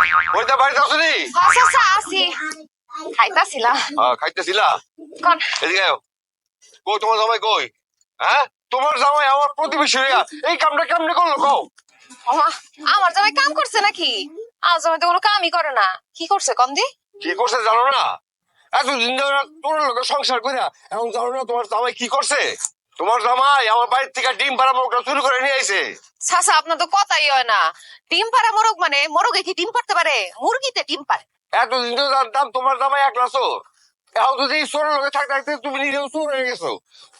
বাড়িতে আসনি আচ্ছা আচ্ছা আসি হ্যাঁ খাইতেছিলা? কোন? এদিকে আয়। কই তোমার জামাই কই? হ্যাঁ? তোমার জামাই আমার প্রতিবেশী হইয়া এই কামটা কেমনে করল কও? আমার জামাই কাম করছে নাকি? আমার জামাই তো কোনো কামই করে না। কি করছে কন্দি কি করছে জানো না? এতদিন ধরে তোর লোকের সংসার কইরা এখন জানো না তোমার জামাই কি করছে? তোমার জামাই আমার বাড়ির থেকে ডিম পাড়া মোটা চুরি করে নিয়ে আইছে। সাসা আপনার তো কথাই হয় না। ডিম পাড়া মোরগ মানে মোরগে কি ডিম পারতে পারে? মুরগিতে ডিম পারে এতদিন তো জানতাম তোমার জামাই একলা চোর এখন যদি চোরের লোকে থাকতে থাকতে তুমি নিজেও চোর হয়ে গেছো।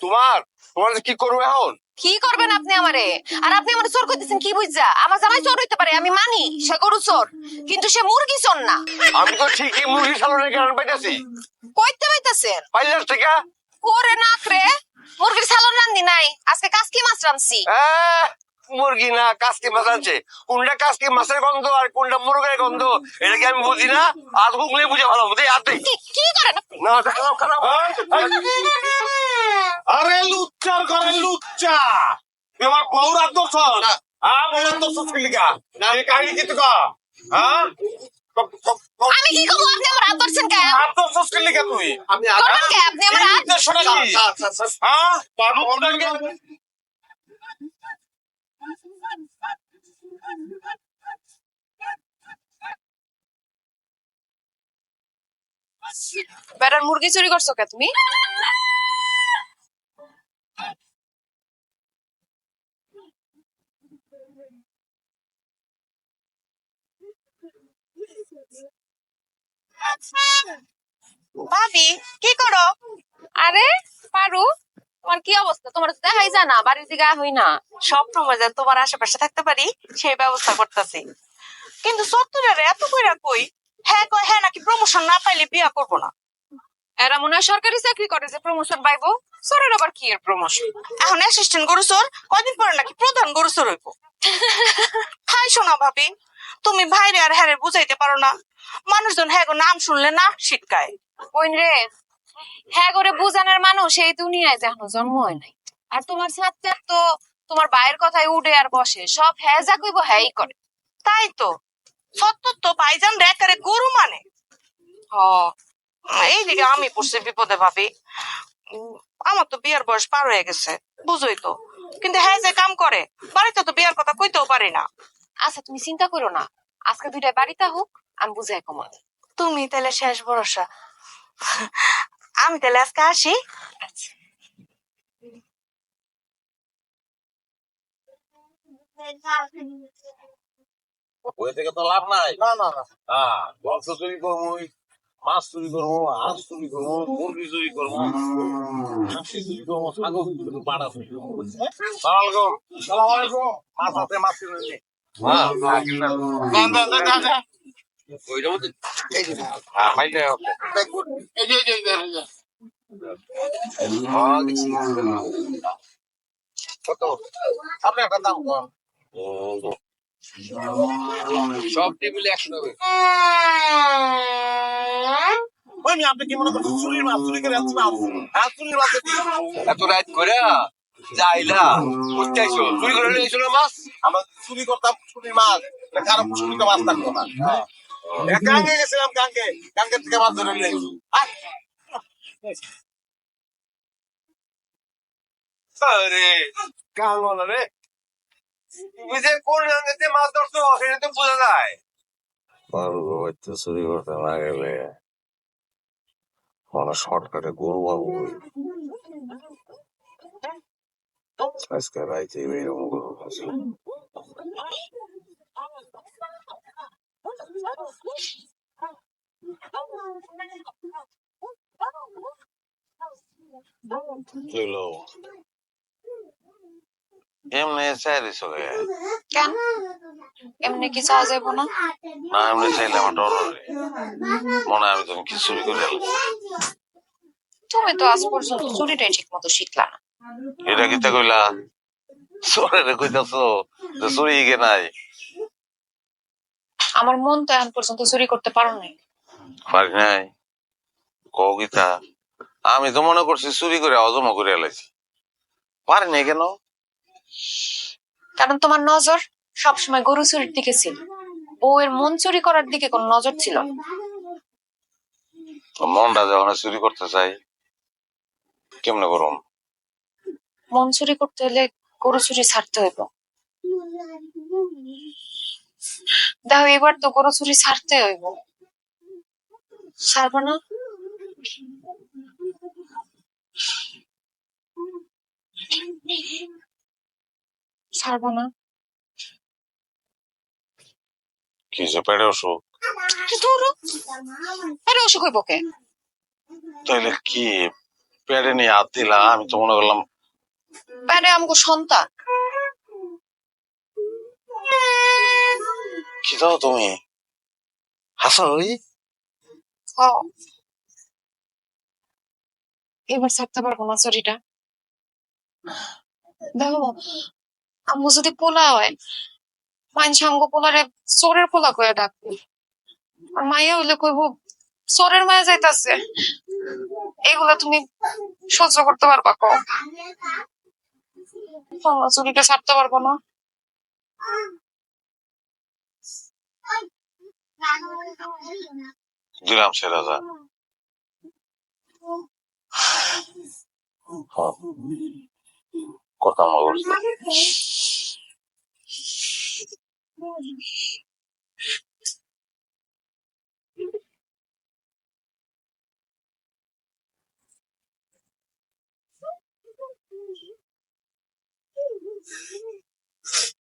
তোমার তোমার কি করব এখন? কি করবেন আপনি আমারে? আর আপনি আমার চোর করতেছেন কি বুঝছা আমার জামাই চোর হইতে পারে আমি মানি সে গরু চোর। কিন্তু সে মুরগি চোর না। আমি তো ঠিকই মুরগি সালনের কারণ পাইতেছি কইতে পাইতাছেন পাইলাস থেকে? ওরে নাক রে মুরগির সালন রান্ধি নাই। আজকে কাজ কি মাছ রান্ধছি আহ, মুরগি না কাসকি মাছ আনছে কোনটা কাসকি মাছের গন্ধ আর কোনটা মুরগের গন্ধ? এটা কি আমি বুঝি না? আর হুকলে বুঝে ভালো বুঝে আর কি করেন না খারাপ খারাপ আরে লুচ্চার ঘরে লুচ্চা আমার বউর না? এই কাহিনী কি তুকা হ্যাঁ আমি কি করব? আপনি আমার হাত ধরছেন কে? লিগা তুই। আমি আপনি আমার হাত শোনা কি? হ্যাঁ? বাবু বেড়ার মুরগি চুরি করছ কে তুমি? ভাবি কি করো? আরে পারু। তোমার কি অবস্থা? তোমার তো দেখাই যায় না, বাড়ির দিকে হই না। সব সময় যেন তোমার আশেপাশে থাকতে পারি, সেই ব্যবস্থা করতেছি। কিন্তু সত্তরের এত কইরা কই হ্যাঁ কয় হ্যাঁ নাকি প্রমোশন না পাইলে বিয়া করব না। এরা মনে হয় সরকারি চাকরি করে যে প্রমোশন পাইবো, সরের আবার কি এর প্রমোশন এখন অ্যাসিস্ট্যান্ট গরু চোর, কয়দিন পরে নাকি প্রধান গরু চোর হইব? হাই শোনা ভাবি, তুমি ভাইরে আর হ্যারে বুঝাইতে পারো না। মানুষজন হ্যাঁ নাম শুনলে না শিটকায় কইন রে হ্যাঁ করে বুঝানোর মানুষ এই দুনিয়ায় যেন জন্ম হয় নাই। আর তোমার সাথে তো তোমার ভাইয়ের কথায় উঠে আর বসে। সব হ্যাঁ যা কইব হ্যাঁই করে। তাই তো। সত্তর তো, ভাইজান রে একেবারে গরু মানে। হ, এইদিকে আমি পড়ছি বিপদে ভাবি। আমার তো বিয়ার বয়স পার হয়ে গেছে, বুঝোই তো। কিন্তু হ্যাঁ যে কাম করে, বাড়িতে তো বিয়ার কথা কইতেও পারি না। আচ্ছা তুমি চিন্তা করো না। আজকে দুইটা বাড়িতে হোক, আমি বুঝাই কমন তুমি তাহলে শেষ ভরসা। আমি তাহলে আজকে আসি। ওই থেকে তো লাভ নাই। না না না। হ্যাঁ বংশ চুরি করব মাছ চুরি করব হাঁস চুরি করব মুরগি চুরি করব হাঁসি চুরি করব ছাগল চুরি করব পাড়া চুরি করব। মাছ হাতে মাছ কিনে হ্যাঁ। ওইটা সব কি মনে মাছ চুরি করে হ্যাঁ মাছ এত রাত করে যাইলা আইসো চুরি করে নিয়ে আইসো না মাছ আমরা চুরি করতাম, চুরির মাছ তা কারও চুরিতে মাছ থাকতো না এ, গাঙ্গে গেছিলাম গাঙ্গে গাঙ্গের থেকে মাছ ধরে নিয়ে আরে কাল রে। তুমি যে কোন রান্নাতে মাছ ধরছো সেটা তো বোঝা যায়। চুরি করতে না গেলে। শর্টকাটে গরু পাবো আজকে রাইতে এরকম গরু আছে। হইল এমনি চাইলে চলে কেন এমনি কি চাওয়া যাব না না এমনি চাইলে আমার ডর লাগে মনে আমি তুমি কিছু চুরি করে। তুমি তো আজ পর্যন্ত চুরিটাই ঠিক মতো শিখলা না এটা কি তা কইলা চোরে কইতাছো যে চুরি গে নাই আমার মন তো এখন পর্যন্ত চুরি করতে পারো নাই পারি নাই কও গীতা আমি তো মনে করছি চুরি করে অজম করে এলাইছি। পারি নাই কেন? কারণ তোমার নজর সবসময় গরু চুরির দিকে ছিল। বউয়ের মন চুরি করার দিকে কোনো নজর ছিল না। মনটা যখন চুরি করতে চাই কেমনে করুন মন চুরি করতে হলে গরু চুরি ছাড়তে হইব। দেখো এবার তো গরু চুরি ছাড়তে হইব। ছাড়বো না? ছাড়বো না। কি যে অসুখ ধরো? অসুখ হইব কে? তাইলে কি নিয়ে হাত দিলা? আমি তো মনে করলাম সন্তান। কি দাও তুমি? হাসা ওই। হ। এবার ছাড়তে পারব না চুরিটা দেখো আম্মু যদি পোলা হয় মাইন সাঙ্গ পোলারে চোরের পোলা কয়ে ডাকবো। আর মাইয়া হইলে কইব চোরের মায়া যাইতাছে। এগুলা তুমি সহ্য করতে পারবা কো চুরিটা ছাড়তে পারব না। দিলাম সে রাজা কথা বলছি